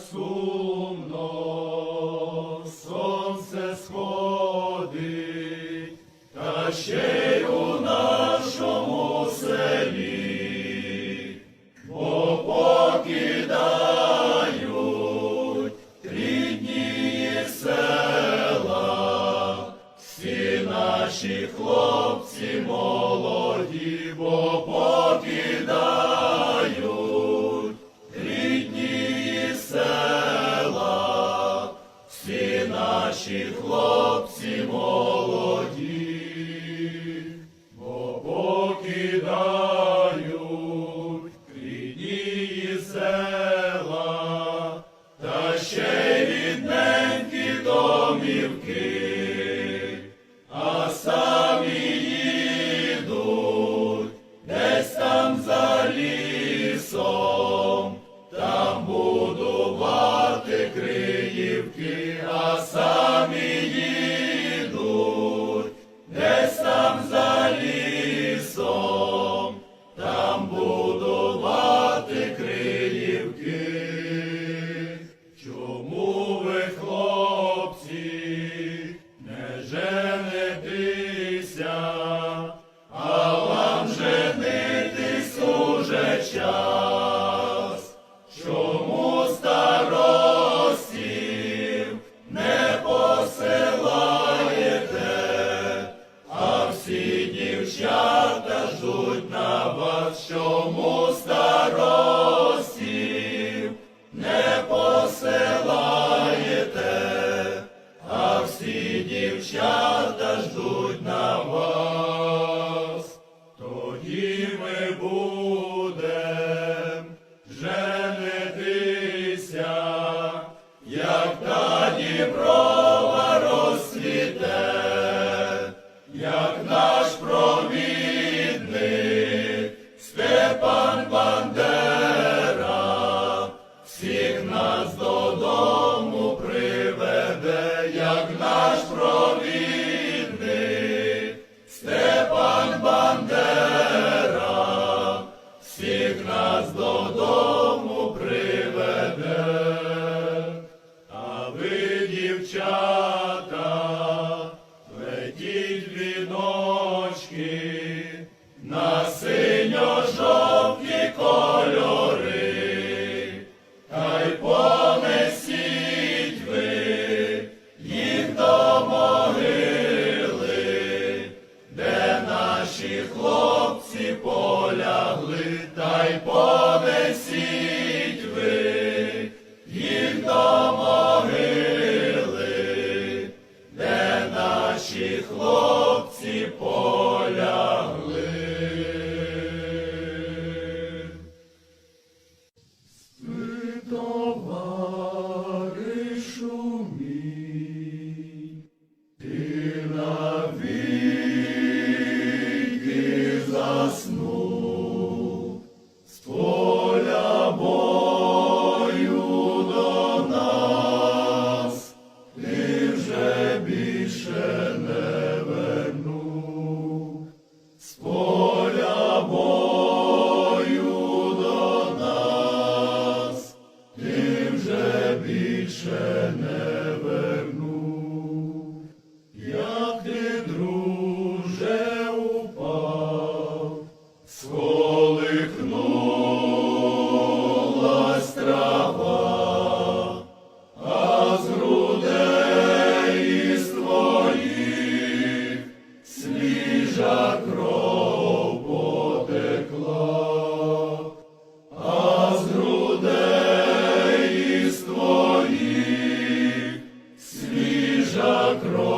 сумно, сонце сходить, та ще й у нашому селі, бо покидають рідні села, всі наші хлопці молоді, бо покидають. наші хлопці. glory. сну, до нас і вже більше не верну, з нас і вже більше не. кров.